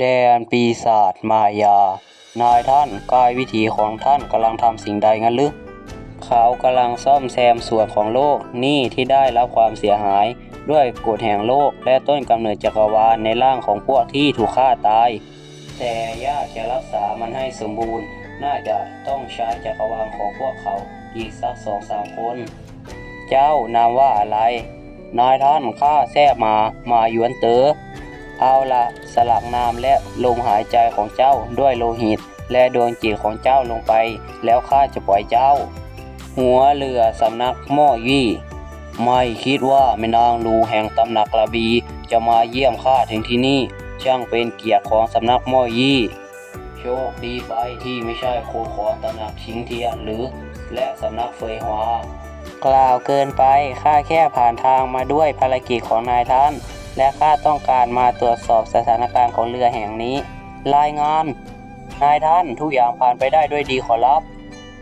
แดนปีศาจมายา นายท่านกายวิถีของท่านกำลังทำสิ่งใดงั้นหรือเขากำลังซ่อมแซมส่วนของโลกนี่ที่ได้รับความเสียหาย ด้วยกฎแห่งโลกและต้นกำเนิดจักรวาลในร่างของพวกที่ถูกฆ่าตาย แต่ยากจะรักษามันให้สมบูรณ์ น่าจะต้องใช้จักรวาลของพวกเขาอีกสักสองสามคน เจ้านามว่าอะไร นายท่านข้าแทบมา มาหยวนเตอ๋อ เอาละสลักนามและลมหายใจของเจ้าด้วยโลหิต และดวงจิตของเจ้าลงไป แล้วข้าจะปล่อยเจ้า หัวเรือสำนักม้อยี่ไม่คิดว่าแม่นางลูแห่งตำหนักระบี จะมาเยี่ยมข้าถึงที่นี่ ช่างเป็นเกียรติของสำนักม้อยี่ โชคดีไปที่ไม่ใช่โคขอตำหนักชิงเทียนหรือและสำนักเฟยฮวากล่าวเกินไปข้าแค่ผ่านทางมาด้วยภารกิจของนายท่าน และข้าต้องการมาตรวจสอบสถานการณ์ของเรือแห่งนี้ รายงาน นายท่านทุกอย่างผ่านไปได้ด้วยดีขอรับ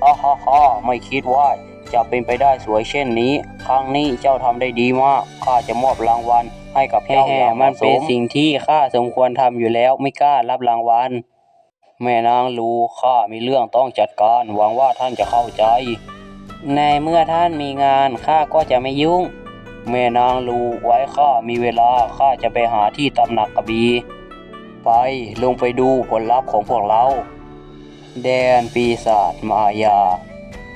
ฮ่าฮ่าฮ่าไม่คิดว่าจะเป็นไปได้สวยเช่นนี้ ครั้งนี้เจ้าทำได้ดีมาก ข้าจะมอบรางวัลให้กับเจ้าอย่างมันเป็นสิ่งที่ข้าสมควรทำอยู่แล้วไม่กล้ารับรางวัล แม่นางลูข้ามีเรื่องต้องจัดการ หวังว่าท่านจะเข้าใจ ในเมื่อท่านมีงานข้าก็จะไม่ยุ่ง แม่นางลูไว้ข้ามีเวลาข้าจะไปหาที่ตำหนักกระบี ไปลงไปดูผลลัพธ์ของพวกเรา แดนปีศาจมายา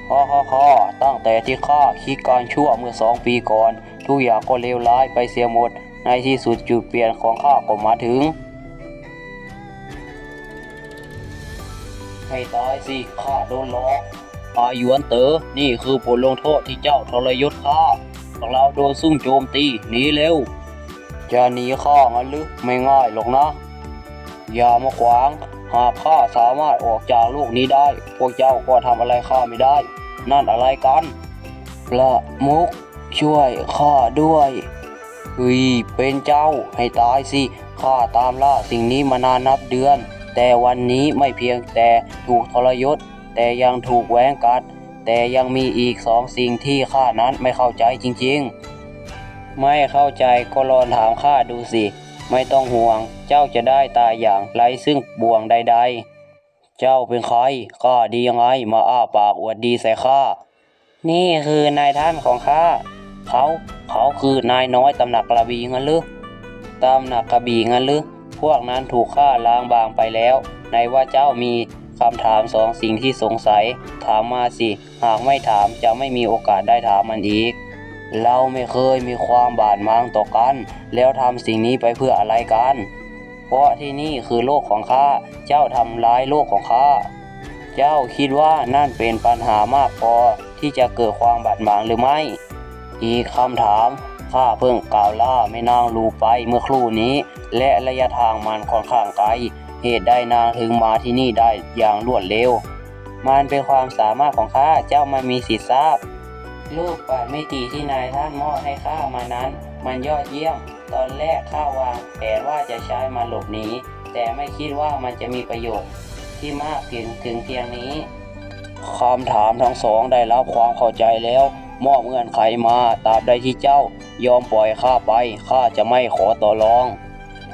ฮ่าฮ่าฮ่าตั้งแต่ที่ข้าคิดการชั่วเมื่อสองปีก่อน ทุกอย่างก็เลวร้ายไปเสียหมด ในที่สุดจุดเปลี่ยนของข้าก็มาถึง ให้ตายสิข้าโดนล้อกอาหยวนเตอ๋อนี่คือผลลงโทษที่เจ้าทรยศข้า พวกเราโดนซุ่มโจมตีหนีเร็ว จะหนีข้างั้นหรือไม่ง่ายหรอกนะ อย่ามาขวาง หากข้าสามารถออกจากโลกนี้ได้ พวกเจ้าก็ทำอะไรข้าไม่ได้ นั่นอะไรกัน ประมุกช่วยข้าด้วยเฮ้ยเป็นเจ้าให้ตายสิข้าตามล่าสิ่งนี้มานานนับเดือน แต่วันนี้ไม่เพียงแต่ถูกทรยศ แต่ยังถูกแหวงกัด แต่ยังมีอีกสองสิ่งที่ข้านั้นไม่เข้าใจจริงๆ ไม่เข้าใจก็ลองถามข้าดูสิ ไม่ต้องห่วง เจ้าจะได้ตายอย่างไร้ซึ่งบ่วงใด ๆ เจ้าเป็นใครข้าดียังไงมาอ้าปากอวดดีใส่ข้า นี่คือนายท่านของข้า เขาเขาคือนายน้อยตำหนักกระบี่งั้นหรือตำหนักกระบี่งั้นหรือพวกนั้นถูกฆ่าล้างบางไปแล้ว ในว่าเจ้ามี คำถามสองสิ่งที่สงสัย ถามมาสิ หากไม่ถามจะไม่มีโอกาสได้ถามมันอีก เราไม่เคยมีความบาดหมางต่อกัน แล้วทำสิ่งนี้ไปเพื่ออะไรกัน เพราะที่นี่คือโลกของข้า เจ้าทำร้ายโลกของข้า เจ้าคิดว่านั่นเป็นปัญหามากพอที่จะเกิดความบาดหมางหรือไม่ อีกคำถามข้าเพิ่งกล่าวล่าไม่นางลูไปเมื่อครู่นี้ และระยะทางมันค่อนข้างไกล เหตุใดนางถึงมาที่นี่ได้อย่างรวดเร็ว มันเป็นความสามารถของข้าเจ้าไม่มีสิทธิ์ทราบลูกปัดไม่ตีที่นายท่านมอบให้ข้ามานั้น มันยอดเยี่ยม ตอนแรกข้าวางแผนว่าจะใช้มันหลบหนีแต่ไม่คิดว่ามันจะมีประโยชน์ที่มากถึงถึงเพียงนี้คำถามทั้งสองได้รับความเข้าใจแล้ว มอบเงื่อนไขมาตาบใดที่เจ้า ยอมปล่อยข้าไปข้าจะไม่ขอต่อรอง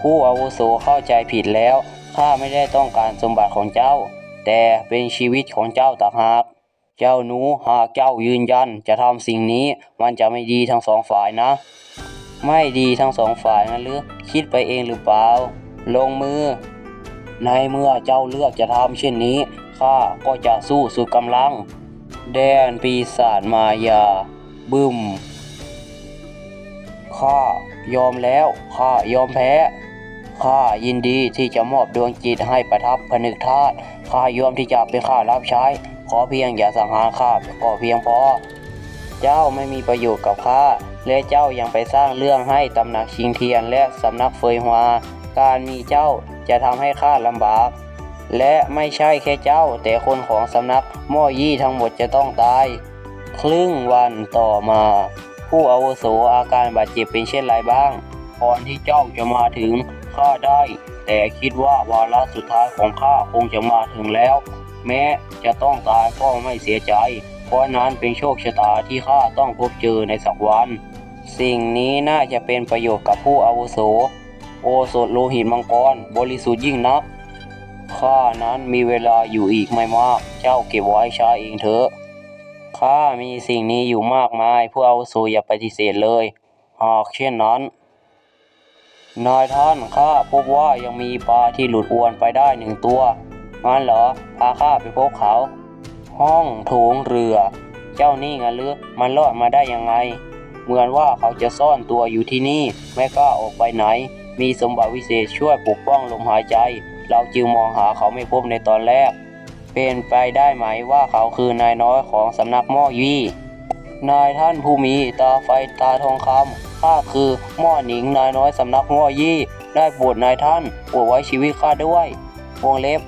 ผู้อาวุโสเข้าใจผิดแล้ว ข้าไม่ได้ต้องการสมบัติของเจ้า แต่เป็นชีวิตของเจ้าต่างหาก เจ้าหนูหากเจ้ายืนยันจะทำสิ่งนี้มันจะไม่ดีทั้งสองฝ่ายนะ ไม่ดีทั้งสองฝ่ายนะหรือคิดไปเองหรือเปล่า ลงมือ ในเมื่อเจ้าเลือกจะทำเช่นนี้ข้าก็จะสู้สุดกำลัง แดนปีศาจมายา บึมข้ายอมแล้วข้ายอมแพ้ ข้ายินดีที่จะมอบดวงจิตให้ประทับผนึกธาตุข้ายอมที่จะเป็นข้ารับใช้ ขอเพียงอย่าสังหารข้าก็เพียงพอ เจ้าไม่มีประโยชน์กับข้า และเจ้ายังไปสร้างเรื่องให้ตำหนักชิงเทียนและสำนักเฟยฮวา การมีเจ้าจะทำให้ข้าลำบาก และไม่ใช่แค่เจ้า แต่คนของสำนักม่อยี่ทั้งหมดจะต้องตาย ครึ่งวันต่อมา ผู้อาวุโสอาการบาดเจ็บเป็นเช่นไรบ้างก่อนที่เจ้าจะมาถึง ข้าได้ แต่คิดว่าวาระสุดท้ายของข้าคงจะมาถึงแล้ว แม้จะต้องตายก็ไม่เสียใจ เพราะนั้นเป็นโชคชะตาที่ข้าต้องพบเจอในสักวัน สิ่งนี้น่าจะเป็นประโยชน์กับผู้อาวุโส โอสถโลหิตมังกร บริสุทธิ์ยิ่งนักข้านั้นมีเวลาอยู่อีกไม่มาก เจ้าเก็บไว้ใช้เองเถอะข้ามีสิ่งนี้อยู่มากมาย ผู้อาวุโสอย่าปฏิเสธเลย หากเช่นนั้น นายท่านข้าพบว่ายังมีปลาที่หลุดอวนไปได้หนึ่งตัวงั้นเหรอพาข้าไปพบเขา ห้องโถงเรือ เจ้านี่งั้นหรือมันรอดมาได้ยังไง เหมือนว่าเขาจะซ่อนตัวอยู่ที่นี่ไม่กล้าออกไปไหน มีสมบัติวิเศษช่วยปกป้องลมหายใจ เราจึงมองหาเขาไม่พบในตอนแรก เป็นไปได้ไหมว่าเขาคือนายน้อยของสำนักม้อยี่นายท่านผู้มีตาไฟตาทองคำ ข้าคือหม้อหนิงนายน้อยสำนักหม้อยี่ ได้โปรดนายท่านโปรดไว้ชีวิตข้าด้วยวงเล็บ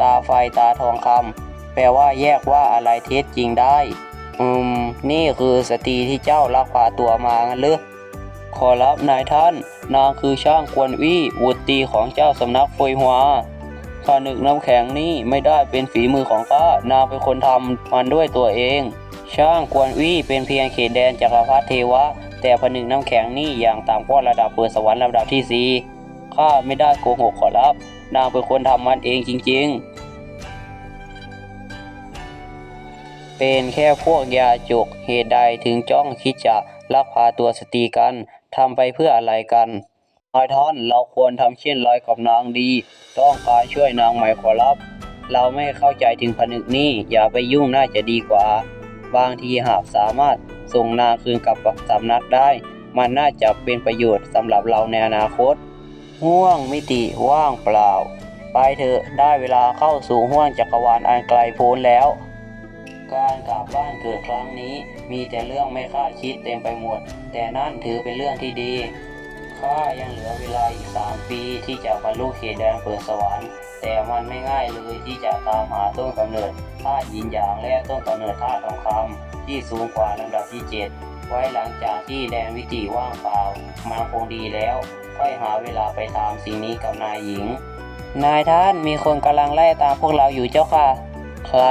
ตาไฟตาทองคำแปลว่าแยกว่าอะไรเท็จจริงได้ อืม นี่คือสตรีที่เจ้าลักพาตัวมางั้นหรือขอรับนายท่าน นางคือช่างกวนวี่บุตรตีของเจ้าสำนักเฟยฮวาข้านึกน้ำแข็งนี่ไม่ได้เป็นฝีมือของข้านางเป็นคนทำมันด้วยตัวเอง ช่างกวนวี่เป็นเพียงเขตแดนจักรพรรดิเทวะ แต่ผนึกน้ำแข็งนี่อย่างต่ำกว่าระดับเปิดสวรรค์ระดับที่สี่ข้าไม่ได้โกหกขอรับ นางเป็นคนทำมันเองจริงๆ เป็นแค่พวกยาจกเหตุใดถึงจ้องคิดจะลักพาตัวสตรีกันทำไปเพื่ออะไรกันนายท่านเราควรทำเช่นไรกับนางดี ต้องการช่วยนางไหมขอรับ เราไม่เข้าใจถึงผนึกนี้อย่าไปยุ่งน่าจะดีกว่า บางทีหากสามารถส่งนางคืนกับสำนักได้ มันน่าจะเป็นประโยชน์สำหรับเราในอนาคต ห่วงมิติว่างเปล่า ไปเถอะได้เวลาเข้าสู่ห้วงจักรวาลอันไกลโพ้นแล้ว การกลับบ้านเกิดครั้งนี้ มีแต่เรื่องไม่คาดคิดเต็มไปหมด แต่นั่นถือเป็นเรื่องที่ดีข้ายังเหลือเวลาอีกสามปีที่จะบรรลุเขตแดนเปิดสวรรค์ แต่มันไม่ง่ายเลยที่จะตามหาต้นกำเนิดธาตุยินหยางและต้นกำเนิดธาตุทองคำที่สูงกว่าลำดับที่เจ็ดไว้หลังจากที่แดนวิจิว่างเปล่ามันคงดีแล้ว ค่อยหาเวลาไปตามสิ่งนี้กับนายหญิง นายท่านมีคนกำลังไล่ตามพวกเราอยู่เจ้าค่ะ ใคร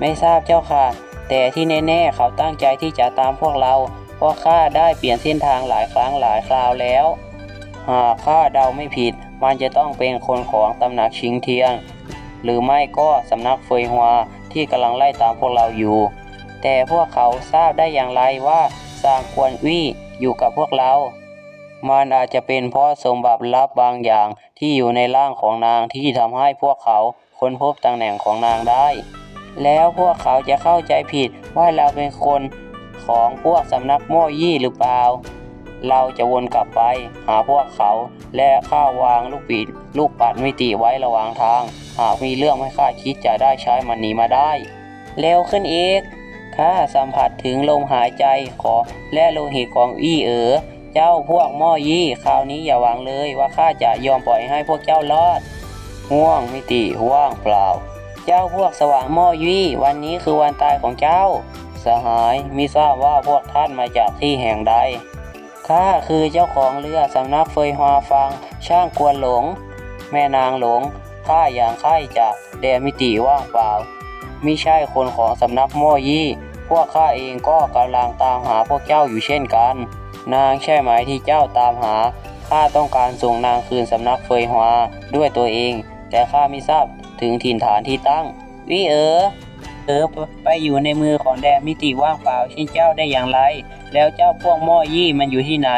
ไม่ทราบเจ้าค่ะ แต่ที่แน่ๆเขาตั้งใจที่จะตามพวกเรา เพราะข้าได้เปลี่ยนเส้นทางหลายครั้งหลายคราวแล้ว หากข้าเดาไม่ผิด มันจะต้องเป็นคนของตำหนักชิงเทียงหรือไม่ก็สำนักเฟยฮวาที่กำลังไล่ตามพวกเราอยู่ แต่พวกเขาทราบได้อย่างไรว่าซางกวนวี่อยู่กับพวกเรา มันอาจจะเป็นเพราะสมบัติลับบางอย่างที่อยู่ในร่างของนางที่ทำให้พวกเขาค้นพบตำแหน่งของนางได้ แล้วพวกเขาจะเข้าใจผิดว่าเราเป็นคนของพวกสำนักโม่ยี่หรือเปล่า เราจะวนกลับไป หาพวกเขา และข้าวางลูกปิดลูกปัดมิติไว้ระหว่างทาง หากมีเรื่องไม่คาดคิดจะได้ใช้มันหนีมาได้ เร็วขึ้นอีกข้าสัมผัสถึงลมหายใจของและโลหิตของอี้เอ๋อเจ้าพวกม้อยี่คราวนี้อย่าหวังเลยว่าข้าจะยอมปล่อยให้พวกเจ้ารอดห่วงมิติว่างเปล่า เจ้าพวกสว่างม้อยี่วันนี้คือวันตายของเจ้า สหายมิทราบว่าพวกท่านมาจากที่แห่งใด ข้าคือเจ้าของเรือสำนักเฟยฮวาฟังช่างกวนหลง แม่นางหลงข้าอย่างไข้จากแดนมิติว่างเปล่ามิใช่คนของสำนักหม้อยี่ พวกข้าเองก็กำลังตามหาพวกเจ้าอยู่เช่นกัน นางใช่ไหมที่เจ้าตามหาข้าต้องการส่งนางคืนสำนักเฟยฮวาด้วยตัวเอง แต่ข้าไม่ทราบถึงถิ่นฐานที่ตั้งวิเออ เออไปอยู่ในมือของแดนมิติว่างเปล่าเช่นเจ้าได้อย่างไร แล้วเจ้าพวกม้อยี่มันอยู่ที่ไหน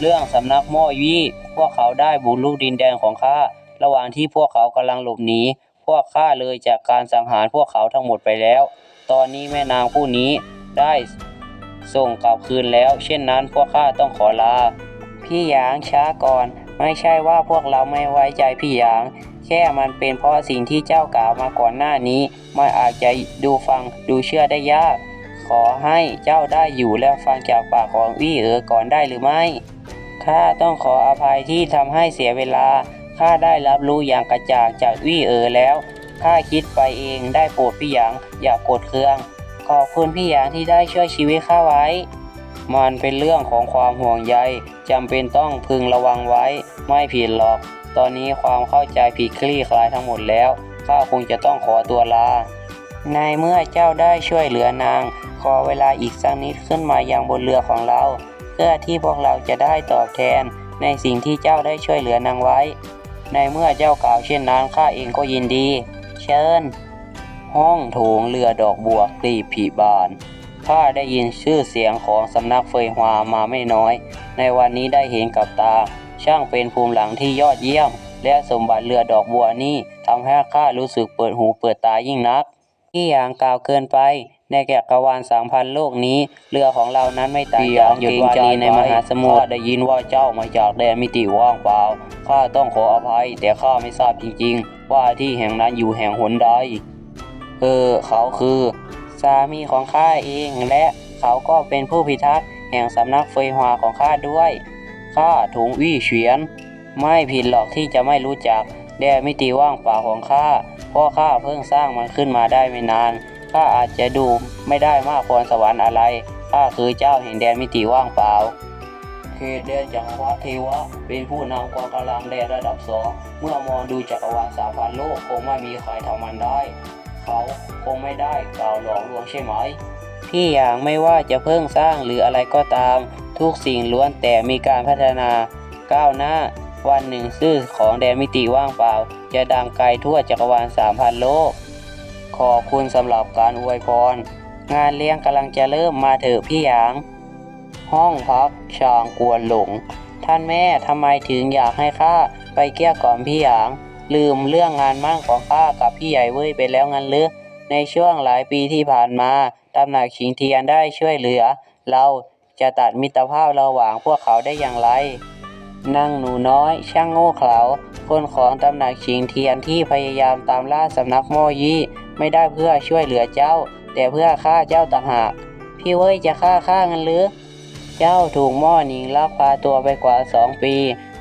เรื่องสำนักม้อยี่พวกเขาได้บุกรุกดินแดนของข้าระหว่างที่พวกเขากำลังหลบหนีพวกข้าเลยจากการสังหารพวกเขาทั้งหมดไปแล้ว ตอนนี้แม่นางผู้นี้ได้ส่งกลับคืนแล้ว เช่นนั้นพวกข้าต้องขอลา พี่หยางช้าก่อน ไม่ใช่ว่าพวกเราไม่ไว้ใจพี่หยาง แค่มันเป็นเพราะสิ่งที่เจ้ากล่าวมาก่อนหน้านี้ มันอาจจะดูฟังดูเชื่อได้ยาก ขอให้เจ้าได้อยู่และฟังจากปากของวี่เอ๋อก่อนได้หรือไม่ข้าต้องขออภัยที่ทำให้เสียเวลาข้าได้รับรู้อย่างกระจ่างจากวี่เอ๋อแล้วข้าคิดไปเองได้โปรดพี่หยางอย่ากโกดเคือง ขอบคุณพี่หยางที่ได้ช่วยชีวิตข้าไว้ มันเป็นเรื่องของความห่วงใยจำเป็นต้องพึงระวังไว้ ไม่ผิดหรอก ตอนนี้ความเข้าใจผิดคลี่คลายทั้งหมดแล้วข้าคงจะต้องขอตัวลาในเมื่อเจ้าได้ช่วยเหลือนาง ขอเวลาอีกสักนิดขึ้นมายังบนเรือของเรา เพื่อที่พวกเราจะได้ตอบแทน ในสิ่งที่เจ้าได้ช่วยเหลือนางไว้ ในเมื่อเจ้ากล่าวเช่นนั้นข้าเองก็ยินดี เชิญ ห้องโถงเรือดอกบัวกลีบผีบาน ข้าได้ยินชื่อเสียงของสำนักเฟยฮวามาไม่น้อย ในวันนี้ได้เห็นกับตา ช่างเป็นภูมิหลังที่ยอดเยี่ยม และสมบัติเรือดอกบัวนี่ทำให้ข้ารู้สึกเปิดหูเปิดตายิ่งนัก ที่อย่างกล่าวเกินไป ในแกกวาลสามพันโลกนี้ เรือของเรานั้นไม่ต่างจากหยุดวารีในมหาสมุทรได้ยินว่าเจ้ามาจากแดนมิติว่างเปล่าข้าต้องขออภัย แต่ข้าไม่ทราบจริง ๆ ว่าที่แห่งนั้นอยู่แห่งหนใดเออเขาคือ สามีของข้าเอง และเขาก็เป็นผู้พิทักษ์แห่งสำนักเฟยฮวาของข้าด้วยข้าถุงวี่เฉียน ไม่ผิดหรอกที่จะไม่รู้จักแดนมิติว่างเปล่าของข้าเพราะข้าเพิ่งสร้างมันขึ้นมาได้ไม่นานข้าอาจจะดูไม่ได้มากพรสวรรค์อะไรข้าคือเจ้าแห่งแดนมิติว่างเปล่าเขตแดนจักรวรรดิเทวะ เป็นผู้นำกองกำลังแดนระดับสองเมื่อมองดูจักรวาลสามพันโลกคงไม่มีใครทำมันได้ เขาคงไม่ได้กล่าวหลอกลวงใช่ไหมพี่อย่างไม่ว่าจะเพิ่งสร้างหรืออะไรก็ตาม ทุกสิ่งล้วนแต่มีการพัฒนาก้าวหน้า วันหนึ่งชื่อของแดนมิติว่างเปล่า จะดังไกลทั่วจักรวาลสามพันโลก ขอบคุณสำหรับการอวยพร งานเลี้ยงกำลังจะเริ่มมาเถอะพี่หยาง ห้องพักชางกวนหลง ท่านแม่ทำไมถึงอยากให้ข้าไปเกลี้ยกล่อมพี่หยาง ลืมเรื่องงานมั่นของข้ากับพี่ใหญ่เว้ยไปแล้วงั้นหรือในช่วงหลายปีที่ผ่านมาตำหนักชิงเทียนได้ช่วยเหลือ เราจะตัดมิตรภาพระหว่างพวกเขาได้อย่างไรนั่งหนูน้อยช่างโง่เขลาคนของตำหนักชิงเทียนที่พยายามตามล่าสำนักโมยี่ไม่ได้เพื่อช่วยเหลือเจ้า แต่เพื่อฆ่าเจ้าต่างหาก พี่เว้ยจะฆ่าข้างั้นหรือ เจ้าถูกม่อหนิงลักพาตัวไปกว่าสองปี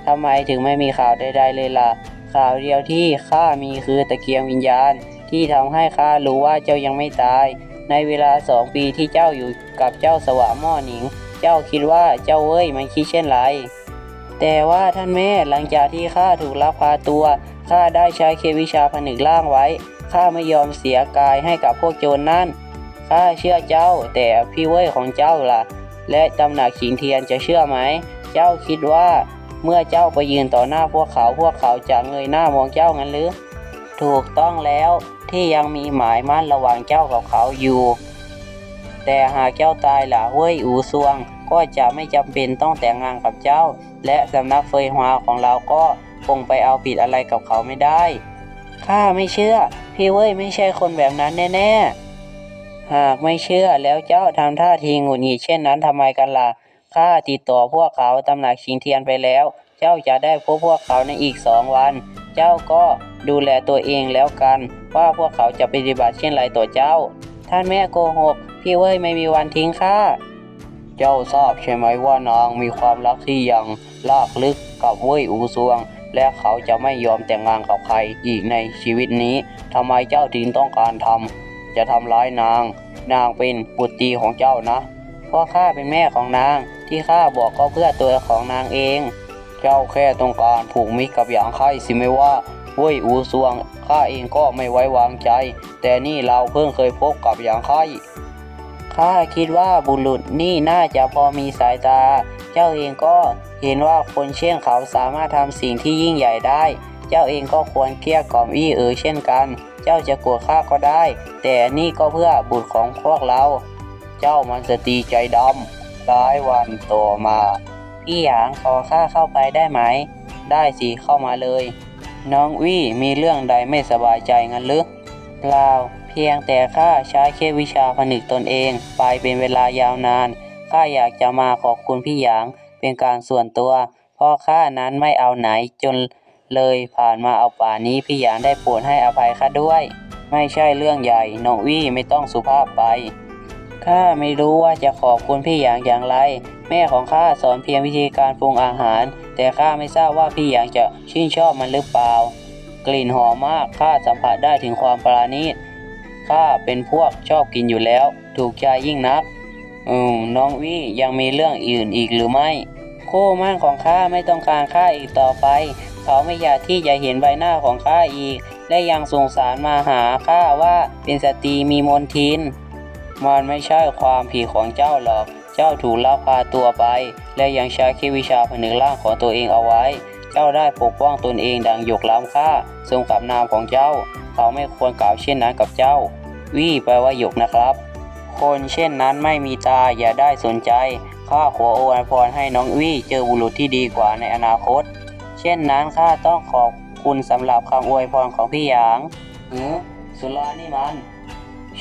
ทำไมถึงไม่มีข่าวใดๆเลยล่ะ ข่าวเดียวที่ข้ามีคือตะเกียงวิญญาณ ที่ทำให้ข้ารู้ว่าเจ้ายังไม่ตาย ในเวลาสองปีที่เจ้าอยู่กับเจ้าสวะหม่อหนิง เจ้าคิดว่าเจ้าเว้ยมันคิดเช่นไร แต่ว่าท่านแม่หลังจากที่ข้าถูกลักพาตัวข้าได้ใช้เควิชาผนึกล่างไว้ข้าไม่ยอมเสียกายให้กับพวกโจรนั่นข้าเชื่อเจ้า แต่พี่เว้ยของเจ้าล่ะ และตำหนักขิงเทียนจะเชื่อไหม เจ้าคิดว่า เมื่อเจ้าไปยืนต่อหน้าพวกเขาพวกเขาจะเงยหน้ามองเจ้างั้นหรือ ถูกต้องแล้วที่ยังมีหมายมั่นระหว่างเจ้ากับเขาอยู่ แต่หากเจ้าตายล่ะเว้ยอูซวง ก็จะไม่จำเป็นต้องแต่งงานกับเจ้า และสำนักเฟยฮวาของเราก็คงไปเอาผิดอะไรกับเขาไม่ได้ข้าไม่เชื่อ พี่เว้ยไม่ใช่คนแบบนั้นแน่ๆหากไม่เชื่อแล้วเจ้าทำท่าทีหงุดหงิดเช่นนั้นทำไมกันล่ะ ข้าติดต่อพวกเขาตำหนักชิงเทียนไปแล้ว เจ้าจะได้พบพวกเขาในอีกสองวัน เจ้าก็ดูแลตัวเองแล้วกัน ว่าพวกเขาจะปฏิบัติเช่นไรต่อเจ้า ท่านแม่โกหก พี่เว้ยไม่มีวันทิ้งข้าเจ้าทราบใช่ไหมว่านางมีความรักที่ยังลากลึกกับเว่ยอูซวง และเขาจะไม่ยอมแต่งงานกับใครอีกในชีวิตนี้ทำไมเจ้าถึงต้องการทำจะทำร้ายนาง นางเป็นบุตรีของเจ้านะ เพราะข้าเป็นแม่ของนาง ที่ข้าบอกก็เพื่อตัวของนางเอง เจ้าแค่ต้องการผูกมิตรกับหยางไข่สิไม่ว่าเว่ยอูซวงข้าเองก็ไม่ไว้วางใจ แต่นี่เราเพิ่งเคยพบกับหยางไข่ข้าคิดว่าบุรุษนี่น่าจะพอมีสายตา เจ้าเองก็เห็นว่าคนเช่นเขาสามารถทำสิ่งที่ยิ่งใหญ่ได้ เจ้าเองก็ควรเกลี้ยกล่อมอี้เอ๋อเช่นกัน เจ้าจะโกรธข้าก็ได้ แต่นี่ก็เพื่อบุตรของพวกเรา เจ้ามันสตรีใจดำหลายวันต่อมา พี่หยางขอข้าเข้าไปได้ไหม ได้สิเข้ามาเลย น้องวี่มีเรื่องใดไม่สบายใจงั้นหรือเปล่าเพียงแต่ข้าใช้แค่วิชาผนึกตนเอง ไปเป็นเวลายาวนานข้าอยากจะมาขอบคุณพี่หยางเป็นการส่วนตัวเพราะข้านั้นไม่เอาไหนจนเลยผ่านมาเอาป่านนี้พี่หยางได้โปรดให้อภัยข้าด้วย ไม่ใช่เรื่องใหญ่น้องวี่ไม่ต้องสุภาพไป ข้าไม่รู้ว่าจะขอบคุณพี่หยางอย่างไร แม่ของข้าสอนเพียงวิธีการปรุงอาหาร แต่ข้าไม่ทราบว่าพี่หยางจะชื่นชอบมันหรือเปล่า กลิ่นหอมมากข้าสัมผัสได้ถึงความปราณีตข้าเป็นพวกชอบกินอยู่แล้ว ถูกใจยิ่งนัก อืมน้องวี่ยังมีเรื่องอื่นอีกหรือไม่คู่มั่นของข้าไม่ต้องการข้าอีกต่อไป เขาไม่อยากที่จะเห็นใบหน้าของข้าอีก และยังสงสารมาหาข้าว่าเป็นสตรีมีมนทิน มันไม่ใช่ความผิดของเจ้าหรอก เจ้าถูกลักพาตัวไป และยังใช้คิดวิชาผนึกร่างของตัวเองเอาไว้ เจ้าได้ปกป้องตนเองดังหยกล้ำค่าสมกับนามของเจ้า เขาไม่ควรกล่าวเช่นนั้นกับเจ้า วี่แปลว่าหยกนะครับ คนเช่นนั้นไม่มีตาอย่าได้สนใจข้าขอโอวยพรให้น้องวี่เจอบุรุษที่ดีกว่าในอนาคต เช่นนั้นข้าต้องขอบคุณสำหรับคำอวยพรของพี่หยางหือสุรานี่มัน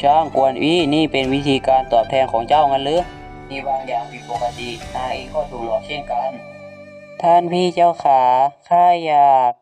ช่างกวนอี้นี่เป็นวิธีการตอบแทนของเจ้างั้นหรือมีบางอย่างผิดปกตินายเองก็ถูกหลอกเช่นกัน ท่านพี่เจ้าขาข้าอยาก